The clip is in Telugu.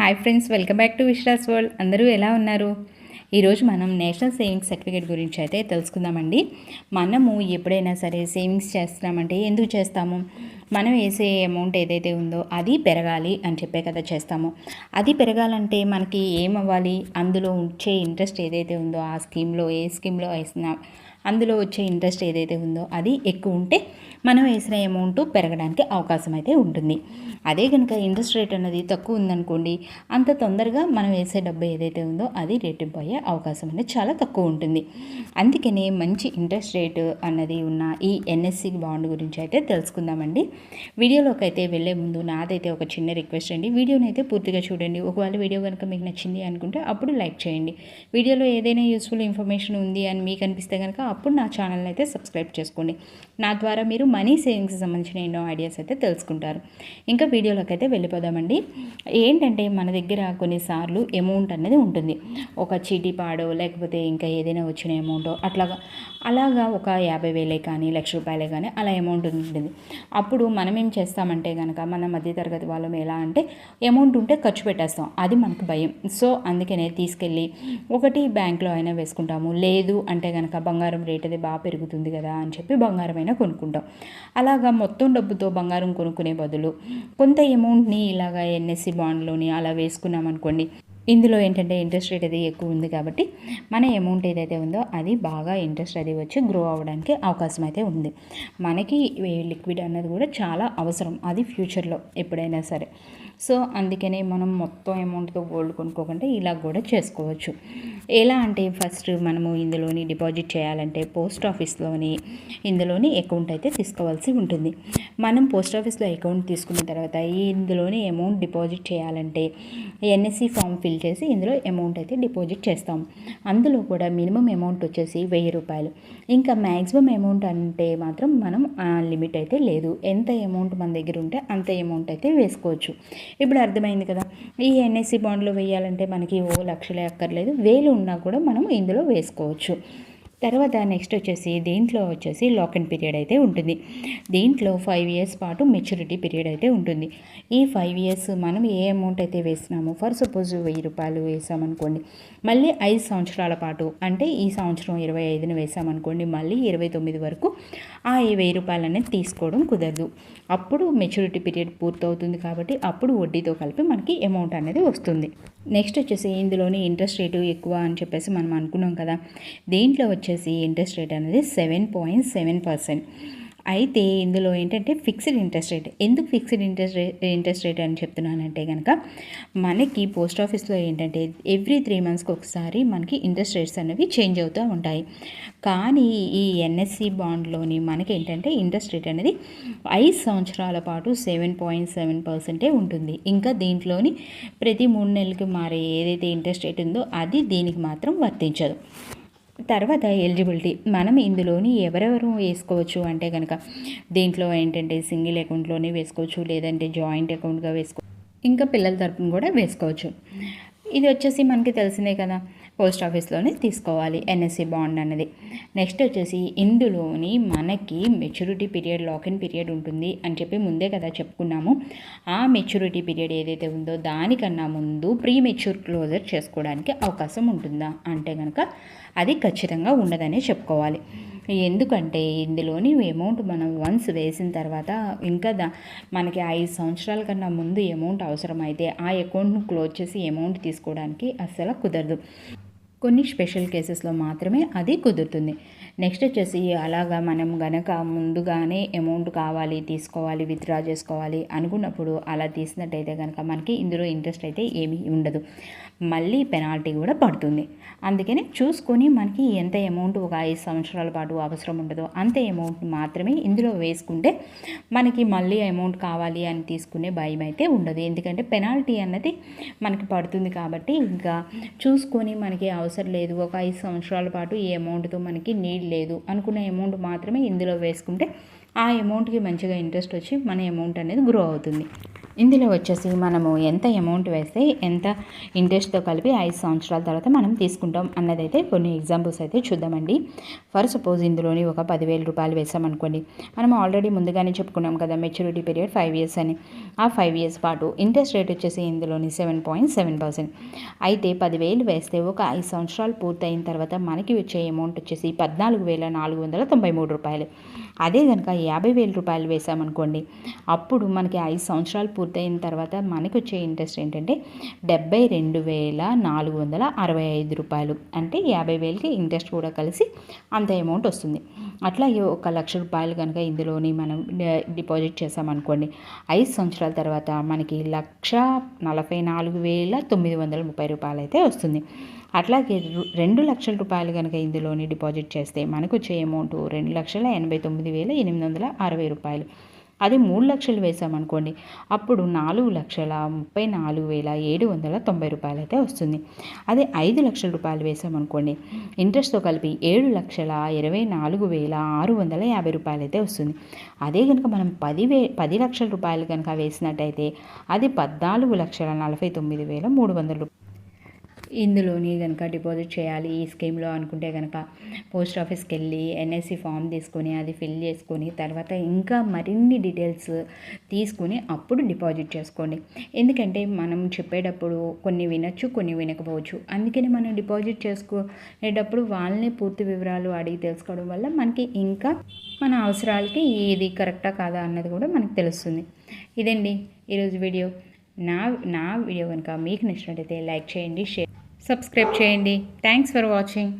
Hi friends welcome back to విశ్రాస్ world అందరూ ఎలా ఉన్నారు? ఈరోజు మనం నేషనల్ సేవింగ్స్ సర్టిఫికేట్ గురించి అయితే తెలుసుకుందామండి. మనము ఎప్పుడైనా సరే సేవింగ్స్ చేస్తున్నామంటే ఎందుకు చేస్తాము? మనం వేసే అమౌంట్ ఏదైతే ఉందో అది పెరగాలి అని చెప్పే కదా చేస్తాము. అది పెరగాలంటే మనకి ఏమవ్వాలి? అందులో వచ్చే ఇంట్రెస్ట్ ఏదైతే ఉందో ఆ స్కీమ్లో ఏ స్కీమ్లో వేసినా అందులో వచ్చే ఇంట్రెస్ట్ ఏదైతే ఉందో అది ఎక్కువ ఉంటే మనం వేసిన అమౌంట్ పెరగడానికి అవకాశం అయితే ఉంటుంది. అదే కనుక ఇంట్రెస్ట్ రేట్ అనేది తక్కువ ఉందనుకోండి అంత తొందరగా మనం వేసే డబ్బు ఏదైతే ఉందో అది రెట్టింపు అయ్యే అవకాశం అనేది చాలా తక్కువ ఉంటుంది. అందుకనే మంచి ఇంట్రెస్ట్ రేటు అన్నది ఉన్న ఈ ఎన్ఎస్సి బాండ్ గురించి అయితే తెలుసుకుందామండి. వీడియోలోకి అయితే వెళ్ళే ముందు నాదైతే ఒక చిన్న రిక్వెస్ట్ అండి. వీడియోని అయితే పూర్తిగా చూడండి. ఒకవేళ వీడియో కనుక మీకు నచ్చింది అనుకుంటే అప్పుడు లైక్ చేయండి. వీడియోలో ఏదైనా యూస్ఫుల్ ఇన్ఫర్మేషన్ ఉంది అని మీకు అనిపిస్తే కనుక అప్పుడు నా ఛానల్ని అయితే సబ్స్క్రైబ్ చేసుకోండి. నా ద్వారా మీరు మనీ సేవింగ్స్కి సంబంధించిన ఎన్నో ఐడియాస్ అయితే తెలుసుకుంటారు. ఇంకా వీడియోలోకి అయితే వెళ్ళిపోదామండి. ఏంటంటే మన దగ్గర కొన్నిసార్లు అమౌంట్ అనేది ఉంటుంది. ఒక చీటీ పాడో లేకపోతే ఇంకా ఏదైనా వచ్చిన అమౌంటో అట్లాగా అలాగా ఒక యాభై వేలే కానీ లక్ష రూపాయలే కానీ అలా అమౌంట్ ఉంటుంది. అప్పుడు మనం ఏం చేస్తామంటే కనుక మన మధ్యతరగతి వాళ్ళం ఎలా అంటే అమౌంట్ ఉంటే ఖర్చు పెట్టేస్తాం. అది మనకు భయం. సో అందుకనే తీసుకెళ్ళి ఒకటి బ్యాంక్లో అయినా వేసుకుంటాము. లేదు అంటే కనుక బంగారం రేట్ అది బాగా పెరుగుతుంది కదా అని చెప్పి బంగారం అయినా కొనుక్కుంటాం. అలాగా మొత్తం డబ్బుతో బంగారం కొనుక్కునే బదులు కొంత అమౌంట్ని ఇలాగా ఎన్ఎస్సి బాండ్లోని అలా వేసుకున్నాం అనుకోండి ఇందులో ఏంటంటే ఇంట్రెస్ట్ రేట్ అది ఎక్కువ ఉంది కాబట్టి మన అమౌంట్ ఏదైతే ఉందో అది బాగా ఇంట్రెస్ట్ అది వచ్చి గ్రో అవ్వడానికి అవకాశం అయితే ఉంది. మనకి లిక్విడ్ అన్నది కూడా చాలా అవసరం అది ఫ్యూచర్లో ఎప్పుడైనా సరే. సో అందుకనే మనం మొత్తం అమౌంట్తో గోల్డ్ కొనుక్కోకుండా ఇలా కూడా చేసుకోవచ్చు. ఎలా అంటే ఫస్ట్ మనము ఇందులోని డిపాజిట్ చేయాలంటే పోస్ట్ ఆఫీస్లోని ఇందులోని అకౌంట్ అయితే తీసుకోవాల్సి ఉంటుంది. మనం పోస్ట్ ఆఫీస్లో అకౌంట్ తీసుకున్న తర్వాత ఇందులోని అమౌంట్ డిపాజిట్ చేయాలంటే ఎన్ఎస్సి ఫామ్ ఫిల్ చేసి ఇందులో అమౌంట్ అయితే డిపాజిట్ చేస్తాం. అందులో కూడా మినిమం అమౌంట్ వచ్చేసి వెయ్యి రూపాయలు. ఇంకా మ్యాక్సిమం అమౌంట్ అంటే మాత్రం మనం లిమిట్ అయితే లేదు. ఎంత అమౌంట్ మన దగ్గర ఉంటే అంత అమౌంట్ అయితే వేసుకోవచ్చు. ఇప్పుడు అర్థమైంది కదా? ఈ ఎన్ఎస్సి బాండ్లో వేయాలంటే మనకి ఓ లక్షలే అక్కర్లేదు. వేలు ఉన్నా కూడా మనం ఇందులో వేసుకోవచ్చు. తర్వాత నెక్స్ట్ వచ్చేసి దీంట్లో వచ్చేసి లాక్ అండ్ పీరియడ్ అయితే ఉంటుంది. దీంట్లో ఫైవ్ ఇయర్స్ పాటు మెచ్యూరిటీ పీరియడ్ అయితే ఉంటుంది. ఈ ఫైవ్ ఇయర్స్ మనం ఏ అమౌంట్ అయితే వేసినామో ఫర్ సపోజ్ వెయ్యి రూపాయలు వేసామనుకోండి మళ్ళీ ఐదు సంవత్సరాల పాటు అంటే ఈ సంవత్సరం ఇరవై ఐదున వేసామనుకోండి మళ్ళీ ఇరవై తొమ్మిది వరకు ఆ వెయ్యి రూపాయలు అనేది తీసుకోవడం కుదరదు. అప్పుడు మెచ్యూరిటీ పీరియడ్ పూర్తవుతుంది కాబట్టి అప్పుడు వడ్డీతో కలిపి మనకి అమౌంట్ అనేది వస్తుంది. నెక్స్ట్ వచ్చేసి ఇందులోని ఇంట్రెస్ట్ రేటు ఎక్కువ అని చెప్పేసి మనం అనుకున్నాం కదా. దీంట్లో వచ్చేసి ఇంట్రెస్ట్ రేట్ అనేది సెవెన్ పాయింట్ సెవెన్ పర్సెంట్. అయితే ఇందులో ఏంటంటే ఫిక్స్డ్ ఇంట్రెస్ట్ రేట్. ఎందుకు fixed interest rate interest rate అని చెప్తున్నానంటే కనుక మనకి పోస్ట్ ఆఫీస్లో ఏంటంటే ఎవ్రీ త్రీ మంత్స్కి ఒకసారి మనకి ఇంట్రెస్ట్ రేట్స్ అనేవి చేంజ్ అవుతూ ఉంటాయి. కానీ ఈ ఎన్ఎస్సి బాండ్లోని మనకి ఏంటంటే ఇంట్రెస్ట్ రేట్ అనేది ఐదు సంవత్సరాల పాటు సెవెన్ పాయింట్ సెవెన్ పర్సెంటే ఉంటుంది. ఇంకా దీంట్లోని ప్రతి మూడు నెలలకి మారే ఏదైతే ఇంట్రెస్ట్ రేట్ ఉందో అది దీనికి మాత్రం వర్తించదు. తర్వాత ఎలిజిబిలిటీ. మనం ఇందులోని ఎవరెవరు వేసుకోవచ్చు అంటే కనుక దీంట్లో ఏంటంటే సింగిల్ అకౌంట్లోనే వేసుకోవచ్చు లేదంటే జాయింట్ అకౌంట్గా వేసుకో ఇంకా పిల్లల తరపున కూడా వేసుకోవచ్చు. ఇది వచ్చేసి మనకి తెలిసిందే కదా పోస్ట్ ఆఫీస్లోనే తీసుకోవాలి ఎన్ఎస్సి బాండ్ అన్నది నెక్స్ట్ వచ్చేసి ఇందులోని మనకి మెచ్యూరిటీ పీరియడ్ లాకిన్ పీరియడ్ ఉంటుంది అని చెప్పి ముందే కదా చెప్పుకున్నాము. ఆ మెచ్యూరిటీ పీరియడ్ ఏదైతే ఉందో దానికన్నా ముందు ప్రీ మెచ్యూర్ క్లోజర్ చేసుకోవడానికి అవకాశం ఉంటుందా? అంటే కనుక అది ఖచ్చితంగా ఉండదనే చెప్పుకోవాలి. ఎందుకంటే ఇందులోని అమౌంట్ మనం వన్స్ వేసిన తర్వాత ఇంకా దా మనకి ఐదు సంవత్సరాల కన్నా ముందు అమౌంట్ అవసరమైతే ఆ అకౌంట్ను క్లోజ్ చేసి అమౌంట్ తీసుకోవడానికి అస్సలు కుదరదు. కొన్ని స్పెషల్ కేసెస్లో మాత్రమే అది కుదురుతుంది. నెక్స్ట్ వచ్చేసి అలాగా మనం గనక ముందుగానే అమౌంట్ కావాలి తీసుకోవాలి విత్డ్రా చేసుకోవాలి అనుకున్నప్పుడు అలా తీసినట్టయితే కనుక మనకి ఇందులో ఇంట్రెస్ట్ అయితే ఏమీ ఉండదు. మళ్ళీ పెనాల్టీ కూడా పడుతుంది. అందుకని చూసుకొని మనకి ఎంత అమౌంట్ ఒక ఐదు సంవత్సరాల పాటు అవసరం ఉండదో అంత అమౌంట్ మాత్రమే ఇందులో వేసుకుంటే మనకి మళ్ళీ అమౌంట్ కావాలి అని తీసుకునే భయం అయితే ఉండదు. ఎందుకంటే పెనాల్టీ అన్నది మనకి పడుతుంది కాబట్టి ఇంకా చూసుకొని మనకి అవసరం అవసరం లేదు. ఒక ఐదు సంవత్సరాల పాటు ఈ అమౌంట్తో మనకి నీడ్ లేదు. అనుకున్న అమౌంట్ మాత్రమే ఇందులో వేసుకుంటే ఆ అమౌంట్కి మంచిగా ఇంట్రెస్ట్ వచ్చి మన అమౌంట్ అనేది గ్రో అవుతుంది. ఇందులో వచ్చేసి మనము ఎంత అమౌంట్ వేస్తే ఎంత ఇంట్రెస్ట్తో కలిపి ఐదు సంవత్సరాల తర్వాత మనం తీసుకుంటాం అన్నదైతే కొన్ని ఎగ్జాంపుల్స్ అయితే చూద్దామండి. ఫర్ సపోజ్ ఇందులోని ఒక పదివేల రూపాయలు వేసామనుకోండి. మనం ఆల్రెడీ ముందుగానే చెప్పుకున్నాం కదా మెచ్యూరిటీ పీరియడ్ ఫైవ్ ఇయర్స్ అని. ఆ ఫైవ్ ఇయర్స్ పాటు ఇంట్రెస్ట్ రేట్ వచ్చేసి ఇందులోని సెవెన్ పాయింట్ సెవెన్ పర్సెంట్ అయితే పదివేలు వేస్తే ఒక ఐదు సంవత్సరాలు పూర్తయిన తర్వాత మనకి వచ్చే అమౌంట్ వచ్చేసి పద్నాలుగు వేల నాలుగు వందల తొంభై మూడు రూపాయలు. అదే కనుక యాభై వేల రూపాయలు వేసామనుకోండి అప్పుడు మనకి ఐదు సంవత్సరాలు పూర్తయిన తర్వాత మనకి వచ్చే ఇంట్రెస్ట్ ఏంటంటే డెబ్బై రెండు వేల నాలుగు వందల అరవై ఐదు రూపాయలు. అంటే యాభై వేలకి ఇంట్రెస్ట్ కూడా కలిసి అంత అమౌంట్ వస్తుంది. అట్లాగే ఒక లక్ష రూపాయలు కనుక ఇందులోని మనం డిపాజిట్ చేసామనుకోండి ఐదు సంవత్సరాల తర్వాత మనకి లక్ష నలభై నాలుగు వేల తొమ్మిది వందల ముప్పై రూపాయలు అయితే వస్తుంది. అట్లాగే రెండు లక్షల రూపాయలు కనుక ఇందులోని డిపాజిట్ చేస్తే మనకు వచ్చే అమౌంట్ రెండు లక్షల ఎనభై తొమ్మిది వేల ఎనిమిది వందల అరవై రూపాయలు. అదే మూడు లక్షలు వేసామనుకోండి అప్పుడు నాలుగు లక్షల ముప్పై నాలుగు వేల ఏడు వందల తొంభై రూపాయలు అయితే వస్తుంది. అదే ఐదు లక్షల రూపాయలు వేసామనుకోండి ఇంట్రెస్ట్తో కలిపి ఏడు లక్షల ఇరవై నాలుగు వేల ఆరు వందల యాభై రూపాయలు అయితే వస్తుంది. అదే కనుక మనం పది వే పది లక్షల రూపాయలు కనుక వేసినట్టయితే అది పద్నాలుగు లక్షల నలభై తొమ్మిది వేల మూడు వందల ఇందులోని కనుక డిపాజిట్ చేయాలి ఈ స్కీమ్లో అనుకుంటే కనుక పోస్ట్ ఆఫీస్కి వెళ్ళి ఎన్ఎస్సి ఫామ్ తీసుకొని అది ఫిల్ చేసుకొని తర్వాత ఇంకా మరిన్ని డీటెయిల్స్ తీసుకొని అప్పుడు డిపాజిట్ చేసుకోండి. ఎందుకంటే మనం చెప్పేటప్పుడు కొన్ని వినొచ్చు కొన్ని వినకపోవచ్చు. అందుకని మనం డిపాజిట్ చేసుకునేటప్పుడు వాళ్ళని పూర్తి వివరాలు అడిగి తెలుసుకోవడం వల్ల మనకి ఇంకా మన అవసరాలకి ఇది కరెక్టా కాదా అన్నది కూడా మనకు తెలుస్తుంది. ఇదండి ఈరోజు వీడియో. నా నా వీడియో కనుక మీకు నచ్చినట్టయితే లైక్ చేయండి షేర్ సబ్స్క్రైబ్ చేయండి. Thanks for watching